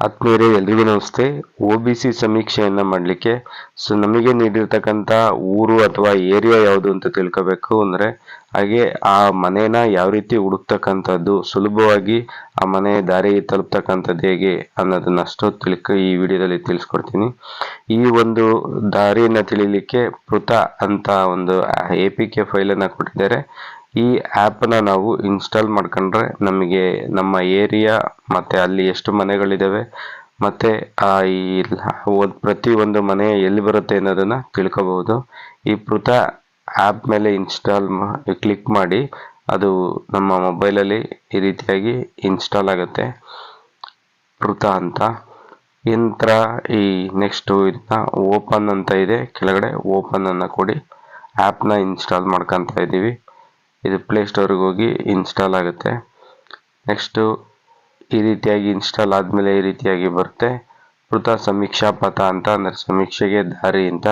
ಆತ್ಮೀಯರೇ, ಎಲ್ರಿಗೂ ನಮಸ್ತೆ. ಒ ಬಿ ಸಿ ಸಮೀಕ್ಷೆಯನ್ನು ಮಾಡಲಿಕ್ಕೆ ಸೊ, ನಮಗೆ ನೀಡಿರ್ತಕ್ಕಂಥ ಊರು ಅಥವಾ ಏರಿಯಾ ಯಾವುದು ಅಂತ ತಿಳ್ಕೋಬೇಕು ಅಂದ್ರೆ, ಹಾಗೆ ಆ ಮನೇನ ಯಾವ ರೀತಿ ಹುಡುಕ್ತಕ್ಕಂಥದ್ದು, ಸುಲಭವಾಗಿ ಆ ಮನೆ ದಾರಿ ತಲುಪ್ತಕ್ಕಂಥದ್ದು ಹೇಗೆ ಅನ್ನೋದನ್ನಷ್ಟು ತಿಳ್ಕ, ಈ ವಿಡಿಯೋದಲ್ಲಿ ತಿಳಿಸ್ಕೊಡ್ತೀನಿ. ಈ ಒಂದು ದಾರಿಯನ್ನು ತಿಳಿಲಿಕ್ಕೆ ಪೃತ ಅಂತ ಒಂದು ಎ ಪಿ ಕೆ ಫೈಲನ್ನು ಕೊಟ್ಟಿದ್ದಾರೆ. ಈ ಆ್ಯಪನ್ನ ನಾವು ಇನ್ಸ್ಟಾಲ್ ಮಾಡ್ಕೊಂಡ್ರೆ ನಮಗೆ ನಮ್ಮ ಏರಿಯಾ ಮತ್ತು ಅಲ್ಲಿ ಎಷ್ಟು ಮನೆಗಳಿದ್ದಾವೆ ಮತ್ತು ಈ ಪ್ರತಿ ಒಂದು ಮನೆ ಎಲ್ಲಿ ಬರುತ್ತೆ ಅನ್ನೋದನ್ನು ತಿಳ್ಕೊಬಹುದು ಈ ಪೃತ ಆ್ಯಪ್ ಮೇಲೆ ಇನ್ಸ್ಟಾಲ್ ಕ್ಲಿಕ್ ಮಾಡಿ ಅದು ನಮ್ಮ ಮೊಬೈಲಲ್ಲಿ ಈ ರೀತಿಯಾಗಿ ಇನ್ಸ್ಟಾಲ್ ಆಗುತ್ತೆ. ಪೃತ ಅಂತ. ನಂತರ ಈ ನೆಕ್ಸ್ಟು ಇದನ್ನ ಓಪನ್ ಅಂತ ಇದೆ. ಕೆಳಗಡೆ ಓಪನನ್ನು ಕೊಡಿ. ಆ್ಯಪ್ನ ಇನ್ಸ್ಟಾಲ್ ಮಾಡ್ಕೊತಾ ಇದ್ದೀವಿ. ಇದು ಪ್ಲೇ ಸ್ಟೋರ್ಗೆ ಹೋಗಿ ಇನ್ಸ್ಟಾಲ್ ಆಗುತ್ತೆ. ನೆಕ್ಸ್ಟು ಈ ರೀತಿಯಾಗಿ ಇನ್ಸ್ಟಾಲ್ ಆದಮೇಲೆ ಈ ರೀತಿಯಾಗಿ ಬರುತ್ತೆ. ಮೃತ ಸಮೀಕ್ಷಾ ಪಥ ಅಂತ, ಅಂದರೆ ಸಮೀಕ್ಷೆಗೆ ದಾರಿ ಅಂತ.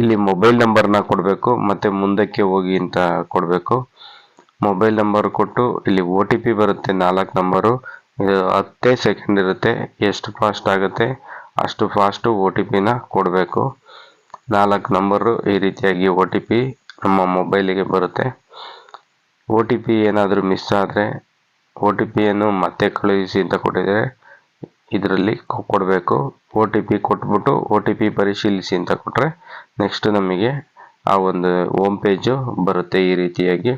ಇಲ್ಲಿ ಮೊಬೈಲ್ ನಂಬರ್ನ ಕೊಡಬೇಕು, ಮತ್ತು ಮುಂದಕ್ಕೆ ಹೋಗಿ ಅಂತ ಕೊಡಬೇಕು. ಮೊಬೈಲ್ ನಂಬರ್ ಕೊಟ್ಟು ಇಲ್ಲಿ ಒ ಟಿ ಪಿ ಬರುತ್ತೆ ನಾಲ್ಕು ನಂಬರು ಇದು ಹತ್ತೇ ಸೆಕೆಂಡ್ ಇರುತ್ತೆ, ಎಷ್ಟು ಫಾಸ್ಟ್ ಆಗುತ್ತೆ, ಅಷ್ಟು ಫಾಸ್ಟು ಒ ಟಿ ಪಿನ ಕೊಡಬೇಕು. ನಾಲ್ಕು ನಂಬರು ಈ ರೀತಿಯಾಗಿ ಒ ಟಿ ಪಿ ನಮ್ಮ ಮೊಬೈಲಿಗೆ ಬರುತ್ತೆ. ಒ ಟಿ ಪಿ ಏನಾದರೂ ಮಿಸ್ ಆದರೆ ಒ ಟಿ ಪಿಯನ್ನು ಮತ್ತೆ ಕಳುಹಿಸಿ ಅಂತ ಕೊಟ್ಟಿದ್ದಾರೆ. ಇದರಲ್ಲಿ ಕೊಡಬೇಕು. ಒ ಟಿ ಪಿ ಕೊಟ್ಬಿಟ್ಟು ಒ ಟಿ ಪಿ ಪರಿಶೀಲಿಸಿ ಅಂತ ಕೊಟ್ಟರೆ ನೆಕ್ಸ್ಟ್ ನಮಗೆ ಆ ಒಂದು ಓಮ್ ಪೇಜು ಬರುತ್ತೆ ಈ ರೀತಿಯಾಗಿ.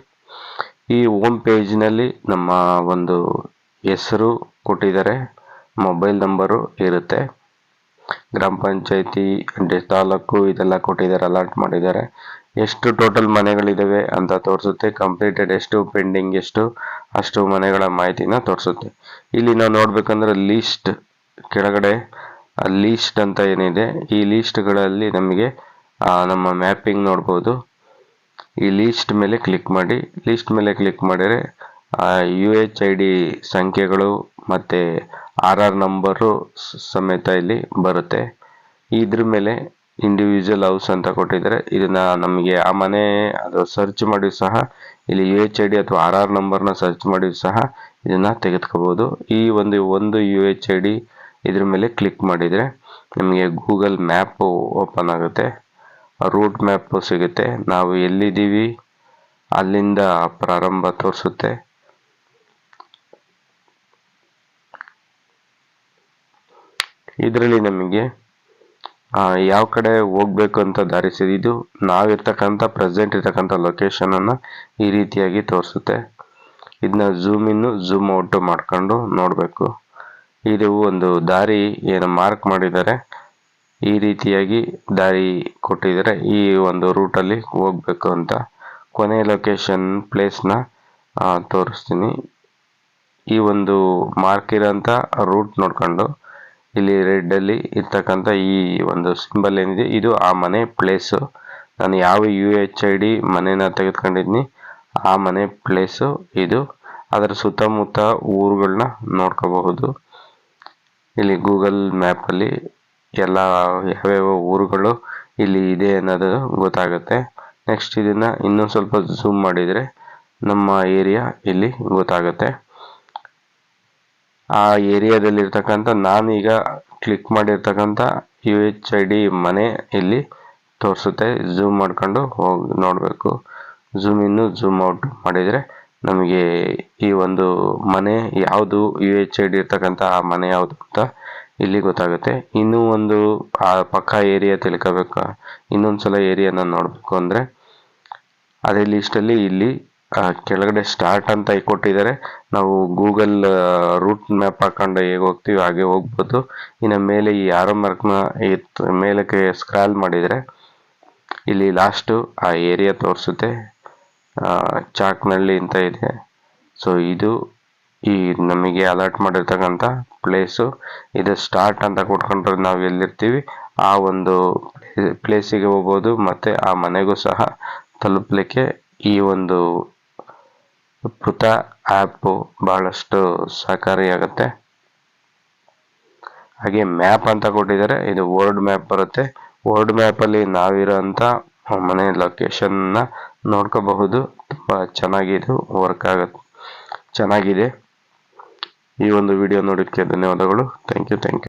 ಈ ಓಮ್ ಪೇಜ್ನಲ್ಲಿ ನಮ್ಮ ಒಂದು ಹೆಸರು ಕೊಟ್ಟಿದ್ದಾರೆ. ಮೊಬೈಲ್ ನಂಬರು ಇರುತ್ತೆ. ಗ್ರಾಮ ಪಂಚಾಯತಿ ತಾಲೂಕು ಇದೆಲ್ಲ ಕೊಟ್ಟಿದ್ದಾರೆ ಅಲಾಟ್ ಮಾಡಿದ್ದಾರೆ. ಎಷ್ಟು ಟೋಟಲ್ ಮನೆಗಳಿದ್ದಾವೆ ಅಂತ ತೋರಿಸುತ್ತೆ. ಕಂಪ್ಲೀಟೆಡ್ ಎಷ್ಟು ಪೆಂಡಿಂಗ್ ಎಷ್ಟು, ಅಷ್ಟು ಮನೆಗಳ ಮಾಹಿತಿನ ತೋರಿಸುತ್ತೆ. ಇಲ್ಲಿ ನಾವು ನೋಡ್ಬೇಕಂದ್ರೆ ಲೀಸ್ಟ್ ಕೆಳಗಡೆ ಲೀಸ್ಟ್ ಅಂತ ಏನಿದೆ, ಈ ಲೀಸ್ಟ್ಗಳಲ್ಲಿ ನಮಗೆ ನಮ್ಮ ಮ್ಯಾಪಿಂಗ್ ನೋಡ್ಬೋದು. ಈ ಲೀಸ್ಟ್ ಮೇಲೆ ಕ್ಲಿಕ್ ಮಾಡಿ ಲೀಸ್ಟ್ ಮೇಲೆ ಕ್ಲಿಕ್ ಮಾಡಿದರೆ ಯು ಎಚ್ ಐ ಡಿ ಸಂಖ್ಯೆಗಳು ಮತ್ತು ಆರ್ ಆರ್ ನಂಬರು ಸಮೇತ ಇಲ್ಲಿ ಬರುತ್ತೆ. ಇದ್ರ ಮೇಲೆ ಇಂಡಿವಿಜುವಲ್ ಹೌಸ್ ಅಂತ ಕೊಟ್ಟಿದ್ದಾರೆ. ಇದನ್ನ ನಮಗೆ ಆ ಮನೆ ಅದು ಸರ್ಚ್ ಮಾಡಿ ಸಹ, ಇಲ್ಲಿ ಯು ಎಚ್ ಐ ಡಿ ಅಥವಾ ಆರ್ ಆರ್ ನಂಬರ್ನ ಸರ್ಚ್ ಮಾಡಿ ಸಹ ಇದನ್ನ ತೆಗೆದುಕೋಬಹುದು ಈ ಒಂದು ಒಂದು ಯು ಎಚ್ ಐ ಡಿ ಇದ್ರ ಮೇಲೆ ಕ್ಲಿಕ್ ಮಾಡಿದರೆ ನಮಗೆ ಗೂಗಲ್ ಮ್ಯಾಪ್ ಓಪನ್ ಆಗುತ್ತೆ. ರೂಟ್ ಮ್ಯಾಪ್ ಸಿಗುತ್ತೆ. ನಾವು ಎಲ್ಲಿದ್ದೀವಿ, ಅಲ್ಲಿಂದ ಪ್ರಾರಂಭ ತೋರಿಸುತ್ತೆ. ಇದರಲ್ಲಿ ನಮಗೆ ಯಾವ ಕಡೆ ಹೋಗ್ಬೇಕು ಅಂತ ದಾರಿ ಇದು? ನಾವಿರ್ತಕ್ಕಂಥ ಪ್ರೆಸೆಂಟ್ ಇರ್ತಕ್ಕಂಥ ಲೊಕೇಶನ್ ಅನ್ನ ಈ ರೀತಿಯಾಗಿ ತೋರಿಸುತ್ತೆ. ಇದನ್ನ ಝೂಮ್ ಇನ್ನು ಝೂಮ್ ಔಟ್ ಮಾಡ್ಕೊಂಡು ನೋಡಬೇಕು. ಇದು ಒಂದು ದಾರಿ ಏನು ಮಾರ್ಕ್ ಮಾಡಿದ್ದಾರೆ. ಈ ರೀತಿಯಾಗಿ ದಾರಿ ಕೊಟ್ಟಿದ್ದಾರೆ. ಈ ಒಂದು ರೂಟಲ್ಲಿ ಹೋಗ್ಬೇಕು ಅಂತ. ಕೊನೆ ಲೊಕೇಶನ್ ಪ್ಲೇಸ್ನ ತೋರಿಸ್ತೀನಿ. ಈ ಒಂದು ಮಾರ್ಕ್ ಇರೋಂಥ ರೂಟ್ ನೋಡ್ಕೊಂಡು ಇಲ್ಲಿ ರೆಡ್ ಅಲ್ಲಿ ಇರ್ತಕ್ಕಂಥ ಈ ಒಂದು ಸಿಂಬಲ್ ಏನಿದೆ, ಇದು ಆ ಮನೆ ಪ್ಲೇಸು ನಾನು ಯಾವ ಯು ಎಚ್ ಐ ಡಿ ಮನೇನ ತೆಗೆದುಕೊಂಡಿದ್ದೀನಿ ಆ ಮನೆ ಪ್ಲೇಸು ಇದು. ಅದರ ಸುತ್ತಮುತ್ತ ಊರುಗಳನ್ನ ನೋಡ್ಕೋಬಹುದು. ಇಲ್ಲಿ ಗೂಗಲ್ ಮ್ಯಾಪಲ್ಲಿ ಎಲ್ಲ ಯಾವ್ಯಾವ ಊರುಗಳು ಇಲ್ಲಿ ಇದೆ ಅನ್ನೋದು ಗೊತ್ತಾಗುತ್ತೆ. ನೆಕ್ಸ್ಟ್ ಇದನ್ನ ಇನ್ನೂ ಸ್ವಲ್ಪ ಝೂಮ್ ಮಾಡಿದರೆ ನಮ್ಮ ಏರಿಯಾ ಇಲ್ಲಿ ಗೊತ್ತಾಗುತ್ತೆ. ಆ ಏರಿಯಾದಲ್ಲಿರ್ತಕ್ಕಂಥ ನಾನೀಗ ಕ್ಲಿಕ್ ಮಾಡಿರ್ತಕ್ಕಂಥ ಯು ಎಚ್ ಐ ಡಿ ಮನೆ ಇಲ್ಲಿ ತೋರಿಸುತ್ತೆ. ಝೂಮ್ ಮಾಡ್ಕೊಂಡು ಹೋಗಿ ನೋಡಬೇಕು. ಝೂಮ್ ಇನ್ನು ಝೂಮ್ ಔಟ್ ಮಾಡಿದರೆ ನಮಗೆ ಈ ಒಂದು ಮನೆ ಯಾವುದು ಯು ಎಚ್ ಐ ಡಿ ಇರ್ತಕ್ಕಂಥ ಆ ಮನೆ ಯಾವುದು ಅಂತ ಇಲ್ಲಿ ಗೊತ್ತಾಗುತ್ತೆ. ಇನ್ನೂ ಒಂದು, ಆ ಪಕ್ಕ ಏರಿಯಾ ತಿಳ್ಕೋಬೇಕು. ಇನ್ನೊಂದ್ಸಲ ಏರಿಯಾನ ನೋಡಬೇಕು ಅಂದರೆ ಅದೇ ಲಿಸ್ಟಲ್ಲಿ ಇಲ್ಲಿ ಕೆಳಗಡೆ ಸ್ಟಾರ್ಟ್ ಅಂತ ಕೊಟ್ಟಿದ್ದಾರೆ ನಾವು ಗೂಗಲ್ ರೂಟ್ ಮ್ಯಾಪ್ ಹಾಕೊಂಡು ಹೇಗೆ ಹೋಗ್ತೀವಿ ಹಾಗೆ ಹೋಗ್ಬೋದು. ಇನ್ನು ಮೇಲೆ ಈ ಆರೋ ಮಾರ್ಕ್ನ ಮೇಲಕ್ಕೆ ಸ್ಕ್ರಾಲ್ ಮಾಡಿದರೆ ಇಲ್ಲಿ ಲಾಸ್ಟು ಆ ಏರಿಯಾ ತೋರಿಸುತ್ತೆ. ಚಾಕ್ನಳ್ಳಿ ಅಂತ ಇದೆ. ಸೊ ಇದು ಈ ನಮಗೆ ಅಲರ್ಟ್ ಮಾಡಿರ್ತಕ್ಕಂಥ ಪ್ಲೇಸು ಇದು ಸ್ಟಾರ್ಟ್ ಅಂತ ಕೊಟ್ಕೊಂಡ್ರೆ ನಾವು ಎಲ್ಲಿರ್ತೀವಿ? ಆ ಒಂದು ಪ್ಲೇಸಿಗೆ ಹೋಗ್ಬೋದು. ಮತ್ತು ಆ ಮನೆಗೂ ಸಹ ತಲುಪಲಿಕ್ಕೆ ಈ ಒಂದು ಪೃಥ ಆ್ಯಪು ಬಹಳಷ್ಟು ಸಹಕಾರಿಯಾಗುತ್ತೆ. ಹಾಗೆ ಮ್ಯಾಪ್ ಅಂತ ಕೊಟ್ಟಿದ್ದಾರೆ. ಇದು ವರ್ಲ್ಡ್ ಮ್ಯಾಪ್ ಬರುತ್ತೆ. ವರ್ಲ್ಡ್ ಮ್ಯಾಪಲ್ಲಿ ನಾವಿರೋಂಥ ಮನೆ ಲೊಕೇಶನ್ನ ನೋಡ್ಕೋಬಹುದು. ತುಂಬ ಚೆನ್ನಾಗಿದು, ವರ್ಕ್ ಆಗುತ್ತೆ ಚೆನ್ನಾಗಿದೆ. ಈ ಒಂದು ವಿಡಿಯೋ ನೋಡೋಕ್ಕೆ ಧನ್ಯವಾದಗಳು. Thank you thank you.